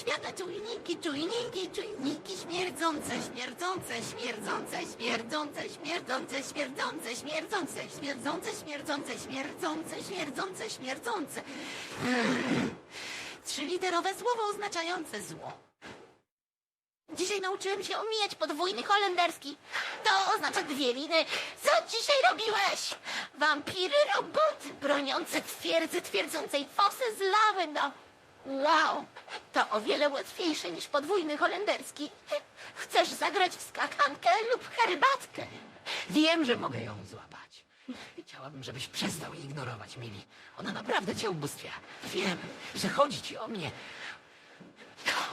świata, czujniki, czujniki, czujniki, śmierdzące, śmierdzące, śmierdzące, śmierdzące, śmierdzące, śmierdzące, śmierdzące, śmierdzące, śmierdzące, śmierdzące, śmierdzące, śmierdzące. Trzyliterowe słowo oznaczające zło. Dzisiaj nauczyłem się omijać podwójny holenderski. To oznacza dwie liny. Co dzisiaj robiłeś? Wampiry roboty broniące twierdzy twierdzącej fosy z lawy, no. Wow, to o wiele łatwiejsze niż podwójny holenderski. Chcesz zagrać w skakankę lub herbatkę? Wiem, że mogę ją złapać. Chciałabym, żebyś przestał jej ignorować, Mili. Ona naprawdę cię ubóstwia. Wiem, że chodzi ci o mnie.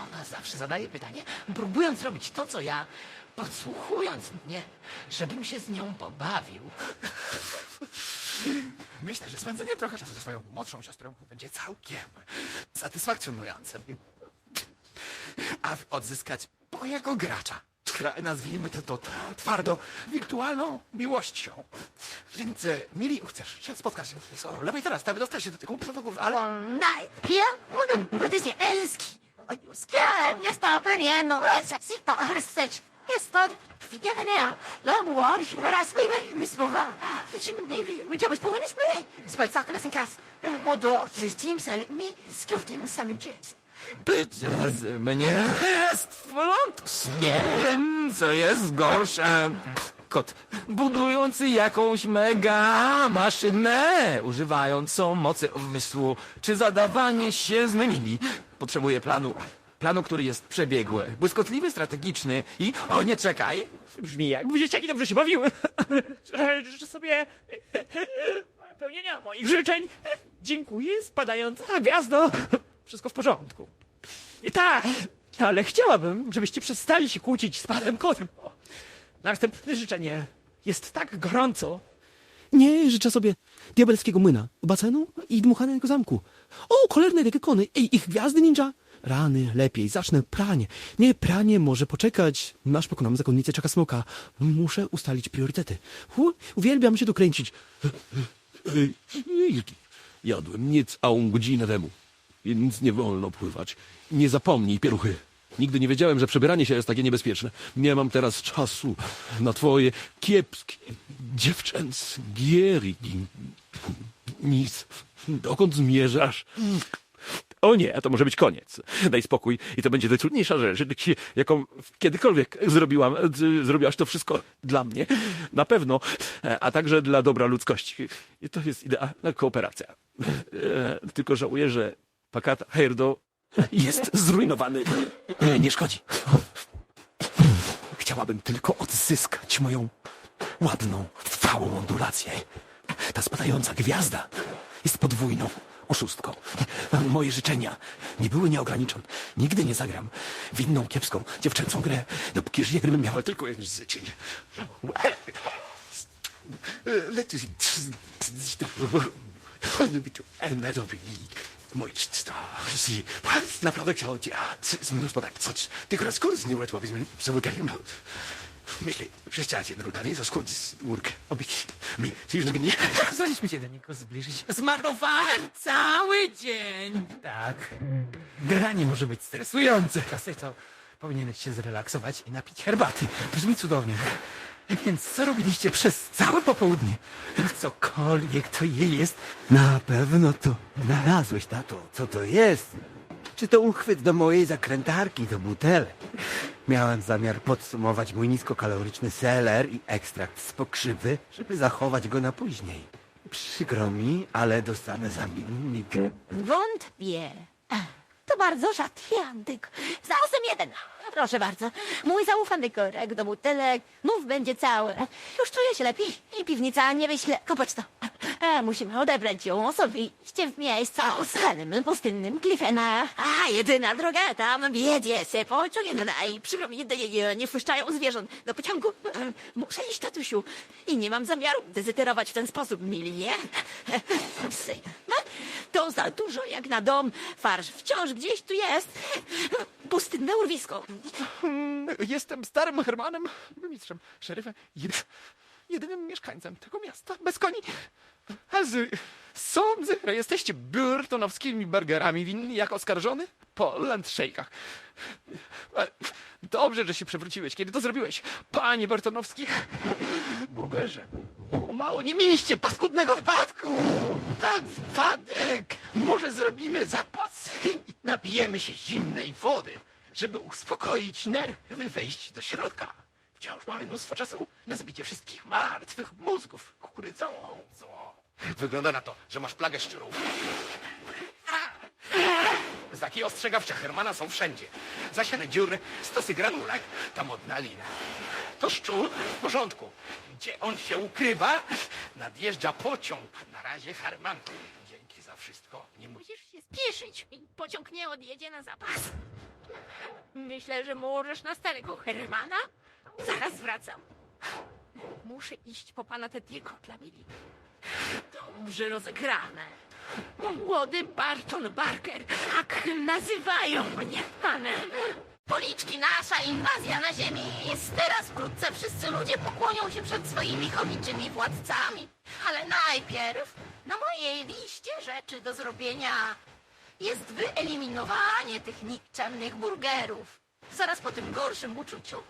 Ona zawsze zadaje pytanie, próbując robić to, co ja, podsłuchując mnie, żebym się z nią pobawił. Myślę, że spędzenie trochę czasu ze swoją młodszą siostrą będzie całkiem satysfakcjonujące. A odzyskać mojego gracza, nazwijmy to, to twardo wirtualną miłością. Więc, e, Mili, chcesz się spotkać z Orą? Lepiej teraz, tam dostać się do tych protokół, ale... Nej, Per, det är älsk. Ska nästa början och يسطا يعني لا موارش ولا سليمي مسموها وجابت بوين اسمي سبايت ساق لسن كاس موضوع تيم سالمي سكفتي من سامي جيس Być z mnie jest w porządku. Nie wiem, co jest gorsze. Kot budujący jakąś mega maszynę, używającą mocy umysłu, czy zadawanie się z nimi. Potrzebuje planu. Planu, który jest przebiegły, błyskotliwy, strategiczny i... O, nie czekaj! Brzmi jakby dzieciaki dobrze się bawiły. Życzę sobie pełnienia moich życzeń. Dziękuję, spadająca gwiazdo. Wszystko w porządku. I tak, ale chciałabym, żebyście przestali się kłócić z panem kotem. Następne życzenie. Jest tak gorąco. Nie, życzę sobie diabelskiego młyna, basenu i dmuchanego zamku. O, cholerne dekekony, ej, ich gwiazdy ninja. Rany, lepiej, zacznę pranie. Nie, pranie może poczekać. Nasz pokonam zakonnicę czeka smoka. Muszę ustalić priorytety. Hu, uwielbiam się tu kręcić. Ej, Wilki, jadłem niecałą godzinę temu, więc nie wolno pływać. Nie zapomnij, pieluchy. Nigdy nie wiedziałem, że przebieranie się jest takie niebezpieczne. Nie mam teraz czasu na twoje kiepskie dziewczęce gierki. Nic. Dokąd zmierzasz? O nie, to może być koniec. Daj spokój i to będzie najtrudniejsza rzecz, jaką kiedykolwiek zrobiłam. Zrobiłaś to wszystko dla mnie. Na pewno, e, a także dla dobra ludzkości. I to jest idealna kooperacja. E, Tylko żałuję, że Pakata Herdo Jest zrujnowany. Nie, nie szkodzi. Chciałabym tylko odzyskać moją ładną, trwałą ondulację. Ta spadająca gwiazda jest podwójną oszustką. Moje życzenia nie były nieograniczone. Nigdy nie zagram w inną kiepską dziewczęcą grę, dopóki żyję, gdybym miała tylko jedno życzenie. Mój stary, naprawdę chciał cię, z mnóstwo tak, coś, tylko raz kurs nie uratło, więc zamykają. Myślę, przestańcie druganie, za skąd urkę, obyć mi, już nie, Zaczęliśmy się do niego zbliżyć. Zmarnowałem cały dzień. Tak. Granie może być stresujące. Kasej to powinieneś się zrelaksować i napić herbaty. Brzmi cudownie. Więc co robiliście przez całe popołudnie? Cokolwiek to jest. Na pewno to znalazłeś, tato. Co to jest? Czy to uchwyt do mojej zakrętarki do butelek? Miałem zamiar podsumować mój niskokaloryczny seler i ekstrakt z pokrzywy, żeby zachować go na później. Przykro mi, ale dostanę zamiennik. Wątpię. To bardzo rzadki antyk. Znalazłem jeden. Proszę bardzo. Mój zaufany korek do butelek. Mów będzie cały. Już czuję się lepiej. I piwnica nie wyśle. Popatrz to. Musimy odebrać ją osobiście w miejscu osadnym, pustynnym Cliffena. A, jedyna droga tam wiedzie se pociąg i przykro mi, nie, nie wpuszczają zwierząt do pociągu. Muszę iść, tatusiu. I nie mam zamiaru dezyterować w ten sposób, mili, nie? Psy. To za dużo jak na dom. Farsz wciąż gdzieś tu jest. Pustynne urwisko. Jestem starym Hermanem, mistrzem, szeryfem jedynym mieszkańcem tego miasta bez koni. Z, sądzę, że jesteście burtonowskimi burgerami winni jak oskarżony po landshake'ach. Ale Dobrze, że się przewróciłeś. Kiedy to zrobiłeś? Panie Burtonowski. Burgerze. O, mało nie mieliście paskudnego wypadku. Tak, wypadek. Może zrobimy zapas i napijemy się zimnej wody, żeby uspokoić nerwy, wejść do środka. Wciąż mamy mnóstwo czasu na zbicie wszystkich martwych mózgów kukurydzą. Wygląda na to, że masz plagę szczurów. Znaki ostrzegawcze Hermana są wszędzie. Zasiane dziury, stosy granulek, ta modna lina. To szczur w porządku. Gdzie on się ukrywa? Nadjeżdża pociąg. Na razie Herman. Dzięki za wszystko. Nie musisz. Musisz się spieszyć. Pociąg nie odjedzie na zapas. Myślę, że możesz na starego Hermana. Zaraz wracam. Muszę iść po pana Tediego dla Billy. Dobrze rozegrane. Młody Barton Barker, tak nazywają mnie panem. Policzki, nasza inwazja na ziemi teraz wkrótce wszyscy ludzie pokłonią się przed swoimi chomiczymi władcami. Ale najpierw na mojej liście rzeczy do zrobienia jest wyeliminowanie tych nikczemnych burgerów. Zaraz po tym gorszym uczuciu.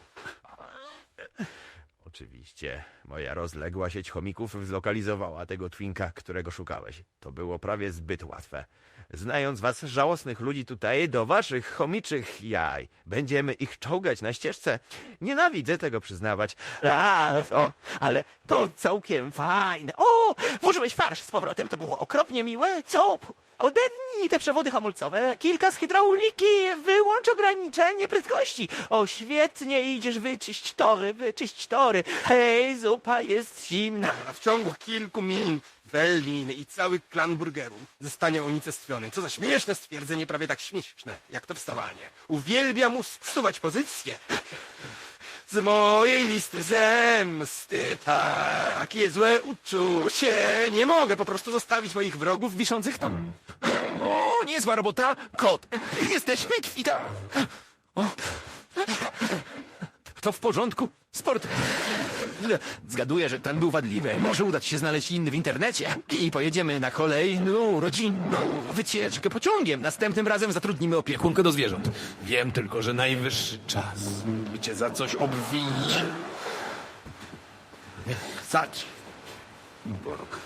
Oczywiście. Moja rozległa sieć chomików zlokalizowała tego twinka, którego szukałeś. To było prawie zbyt łatwe. Znając was, żałosnych ludzi tutaj, do waszych chomiczych jaj, będziemy ich czołgać na ścieżce. Nienawidzę tego przyznawać. Raz, o, ale to całkiem fajne. O, włożyłeś farsz z powrotem, to było okropnie miłe. Co? Odetnij te przewody hamulcowe, kilka z hydrauliki, wyłącz ograniczenie prędkości. O, świetnie idziesz, wyczyść tory, wyczyść tory. Hej, zupa jest zimna. A w ciągu kilku minut Wellin i cały klan burgerów zostanie unicestwiony. Co za śmieszne stwierdzenie, prawie tak śmieszne, jak to wstawanie. Uwielbiam usuwać pozycję. Z mojej listy zemsty takie złe uczucie. Nie mogę po prostu zostawić moich wrogów wiszących tam. O, niezła robota, kot. Jesteśmy kwita. O. To w porządku. Sport. Zgaduję, że ten był wadliwy. Może udać się znaleźć inny w internecie. I pojedziemy na kolejną rodzinną wycieczkę pociągiem. Następnym razem zatrudnimy opiekunkę do zwierząt. Wiem tylko, że najwyższy czas, by cię za coś obwinić. Zacz. Borg.